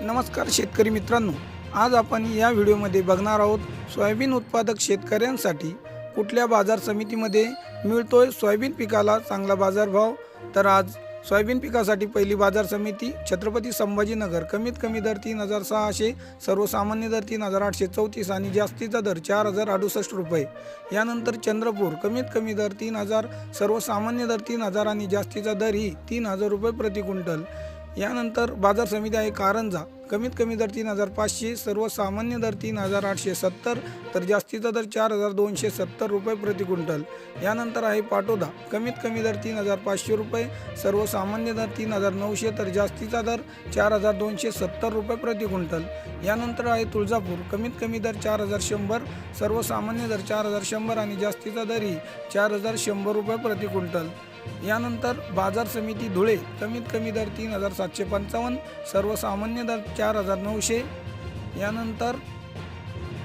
नमस्कार शेतकरी मित्रांनो आज आपण या व्हिडिओमध्ये बघणार आहोत सोयाबीन उत्पादक शेतकऱ्यांसाठी कुठल्या बाजार समितीमध्ये मिळतोय सोयाबीन पिकाला चांगला बाजारभाव तर आज सोयाबीन पिकासाठी पहिली बाजार समिती छत्रपती संभाजीनगर. कमीत कमी दर तीन हजार सहाशे सर्वसामान्य दर तीन हजार आठशे चौतीस आणि जास्तीचा दर चार हजार अडुसष्ट रुपये. यानंतर चंद्रपूर कमीत कमी दर तीन हजार सर्वसामान्य दर तीन हजार आणि जास्तीचा दर ही तीन हजार रुपये प्रति क्विंटल. यानंतर बाजार समिती आहे कारंजा. कमीत कमी दर तीन हजार पाचशे सर्वसामान्य दर तीन हजार आठशे सत्तर तर जास्तीचा दर चार हजार दोनशे सत्तर रुपये प्रति क्विंटल. यानंतर आहे पाटोदा. कमीत कमी दर तीन हजार पाचशे रुपये सर्वसामान्य दर तीन हजार नऊशे तर जास्तीचा दर चार हजार दोनशे सत्तर रुपये प्रति क्विंटल. यानंतर आहे तुळजापूर. कमीत कमी दर चार हजार शंभर सर्वसामान्य दर चार हजार शंभर आणि जास्तीचा दरही चार हजार शंभर रुपये प्रति क्विंटल. यानंतर बाजार समिती धुळे कमीत कमी दर तीन हजार सातशे पंचावन्न सर्वसामान्य दर चार हजार नऊशे. यानंतर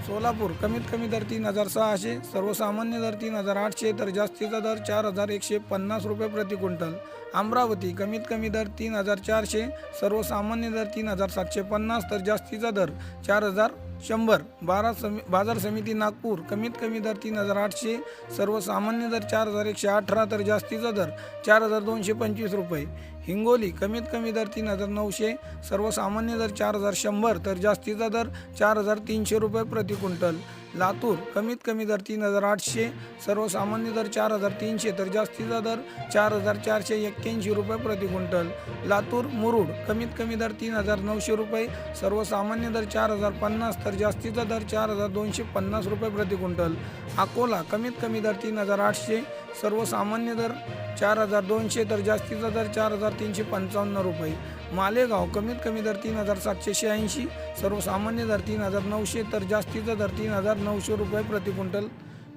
सोलापूर कमीत कमी दर तीन हजार सहाशे सर्वसामान्य दर तीन हजार आठशे तर जास्तीचा दर चार हजार एकशे पन्नास रुपये प्रति क्विंटल. अमरावती कमीत कमी दर तीन हजार चारशे सर्वसामान्य दर तीन हजार सातशे पन्नास तर जास्तीचा दर चार हजार शंभर. बारा समी बाजार समिती नागपूर. कमीत कमी दर तीन हजार आठशे सर्वसामान्य दर चार हजार एकशे अठरा तर जास्तीचा दर चार हजार दोनशे पंचवीस रुपये. हिंगोली कमीत कमी दर तीन हजार नऊशे सर्वसामान्य दर चार हजार शंभर तर जास्तीचा दर चार हजार तीनशे रुपये प्रति क्विंटल. लातूर कमीत कमी दर तीन हजार आठशे सर्वसामान्य दर चार हजार तीनशे तर जास्तीचा दर चार हजार चारशे एक्क्याऐंशी रुपये प्रति क्विंटल. लातूर मुरुड कमीत कमी दर तीन हजार नऊशे रुपये सर्वसामान्य दर चार हजार पन्नास तर जास्तीचा दर चार हजार दोनशे पन्नास रुपये प्रति क्विंटल. अकोला कमीत कमी दर तीन हजार आठशे सर्वसामान्य दर चार हजार दोनशे तर जास्तीचा दर चार हजार तीनशे पंचावन्न रुपये. मालेगाव कमीत कमी दर तीन हजार सातशे शहाऐंशी सर्वसामान्य दर तीन हजार नऊशे तर जास्तीचा दर तीन हजार नऊशे रुपये प्रति क्विंटल.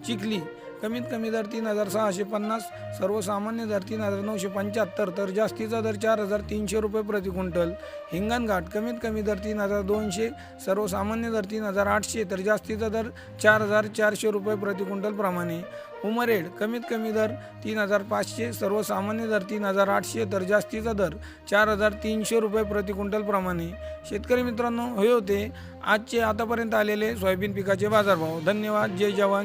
चिखली. कमीत कमी दर तीन हजार सहाशे पन्नास सर्वसामान्य दर तीन हजार नऊशे पंच्याहत्तर तर जास्तीचा दर चार हजार तीनशे रुपये प्रति क्विंटल. हिंगणघाट कमीत कमी दर तीन हजार दोनशे सर्वसामान्य दर तीन हजार आठशे तर जास्तीचा दर चार हजार चारशे रुपये प्रति क्विंटल प्रमाणे. उमरेड कमीत कमी दर तीन हजार पाचशे सर्वसामान्य दर तीन हजार आठशे तर जास्तीचा दर चार हजार तीनशे रुपये प्रति क्विंटल प्रमाणे. शेतकरी मित्रांनो हे होते आजचे आतापर्यंत आलेले सोयाबीन पिकाचे बाजारभाव. धन्यवाद. जय जवान.